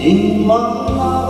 İmanla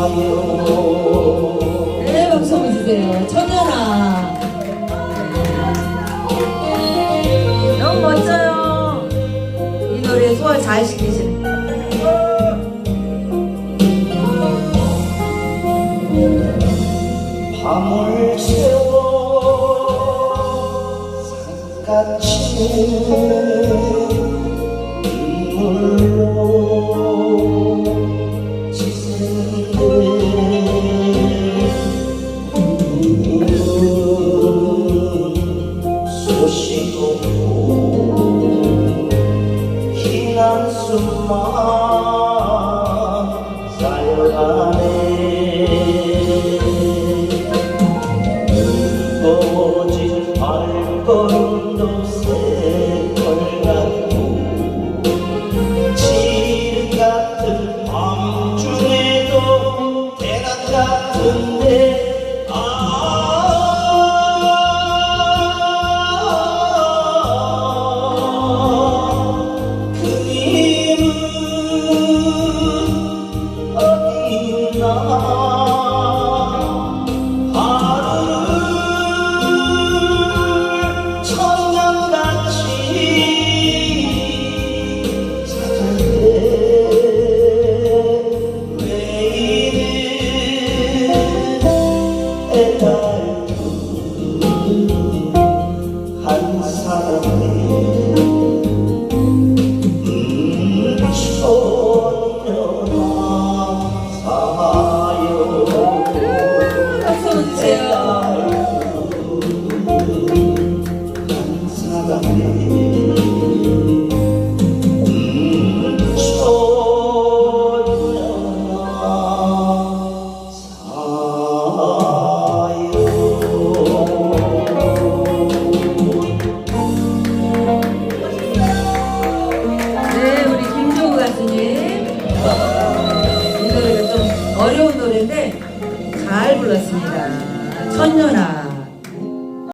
사요 네, 박수 한번 주세요. 천연아. 너무 멋져요. 이 노래 소화 잘 시키시네. 밤을 새워 산같이 없고 희난 숨만 쌓여가네 무거워진 발걸음 있 이 노래가 좀 어려운 노래인데 잘 불렀습니다. 천년아.